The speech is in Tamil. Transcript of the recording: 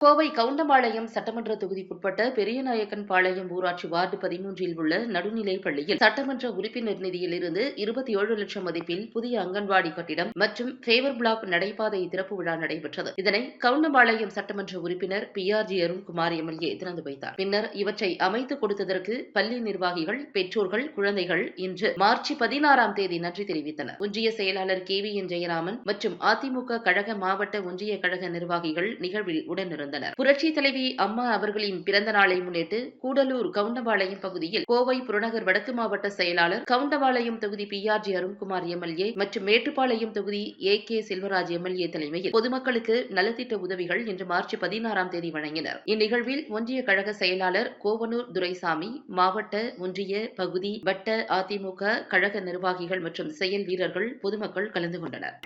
கோவை கவுண்டம்பாளையம் சட்டமன்ற தொகுதிக்குட்பட்ட பெரியநாயக்கன் பாளையம் ஊராட்சி வார்டு பதிமூன்றில் உள்ள நடுநிலைப் பள்ளியில் சட்டமன்ற உறுப்பினர் நிதியிலிருந்து இருபத்தி ஏழு லட்சம் மதிப்பில் புதிய அங்கன்வாடி கட்டிடம் மற்றும் ஃபேவர் பிளாக் நடைபாதை திறப்பு விழா நடைபெற்றது. இதனை கவுண்டம்பாளையம் சட்டமன்ற உறுப்பினர் P R G Arunkumar MLA திறந்து வைத்தார். பின்னர் இவற்றை அமைத்துக் கொடுத்ததற்கு பள்ளி நிர்வாகிகள் பெற்றோர்கள் குழந்தைகள் இன்று மார்ச் பதினாறாம் தேதி நன்றி தெரிவித்தனர். ஒன்றிய செயலாளர் கே வி என் ஜெயராமன் மற்றும் அதிமுக கழக மாவட்ட ஒன்றிய கழக நிர்வாகிகள் நிகழ்வில் உடனிருந்தனர். புரட்சி தலைவி அம்மா அவர்களின் பிறந்த நாளை முன்னிட்டு கூடலூர் கவுண்டபாளையம் பகுதியில் கோவை புறநகர் வடக்கு மாவட்ட செயலாளர் கவுண்டபாளையம் தொகுதி P R G Arunkumar MLA மற்றும் மேட்டுப்பாளையம் தொகுதி ஏ கே செல்வராஜ் எம்எல்ஏ தலைமையில் பொதுமக்களுக்கு நலத்திட்ட உதவிகள் இன்று மார்ச் பதினாறாம் தேதி வழங்கினர். இந்நிகழ்வில் ஒன்றிய கழக செயலாளர் கோவனூர் துரைசாமி மாவட்ட ஒன்றிய பகுதி வட்ட அதிமுக கழக நிர்வாகிகள் மற்றும் செயல் வீரர்கள் பொதுமக்கள் கலந்து கொண்டனர்.